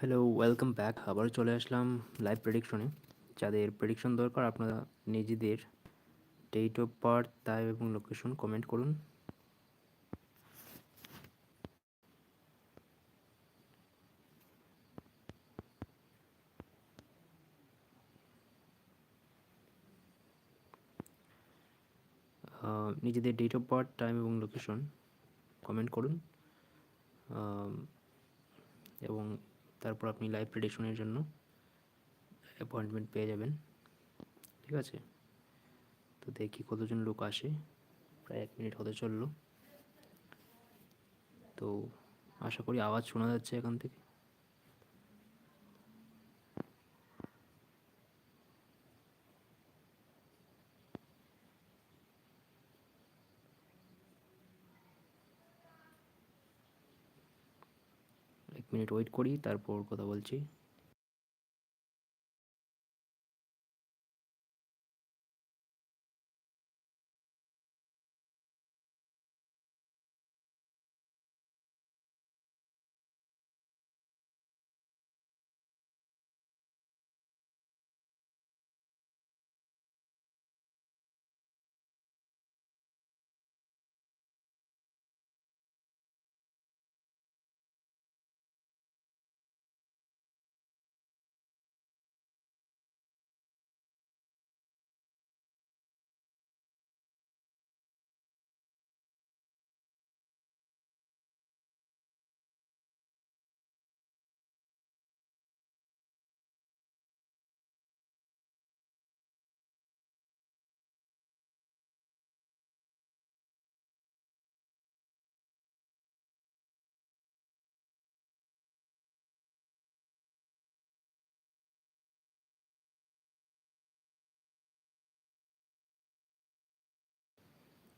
Hello welcome back আবার চলে আসলাম live প্রেডিকশনে যাদের প্রেডিকশন দরকার, আপনারা নিজেদের ডেট অফ বার্থ টাইম এবং লোকেশন কমেন্ট করুন। নিজেদের ডেট অফ বার্থ টাইম এবং লোকেশন কমেন্ট করুন। এবং তারপর আপনি লাইভ প্রেডিকশনের জন্য অ্যাপয়েন্টমেন্ট পেয়ে যাবেন। ঠিক আছে? তো দেখি কতজন লোক আসে। প্রায় এক মিনিট হতে চলল। তো আশা করি আওয়াজ শোনা যাচ্ছে এখান থেকে। মিনিট ওয়েট করি তারপর কথা বলছি।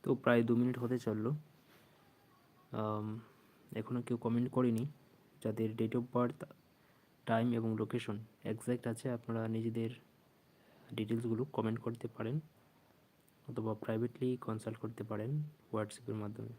তো প্রায় দু মিনিট হতে চলল। এখনও কেউ কমেন্ট করেনি। যাদের ডেট অফ বার্থ টাইম এবং লোকেশন একজ্যাক্ট আছে, আপনারা নিজেদের ডিটেলসগুলো কমেন্ট করতে পারেন অথবা প্রাইভেটলি কনসাল্ট করতে পারেন হোয়াটসঅ্যাপের মাধ্যমে।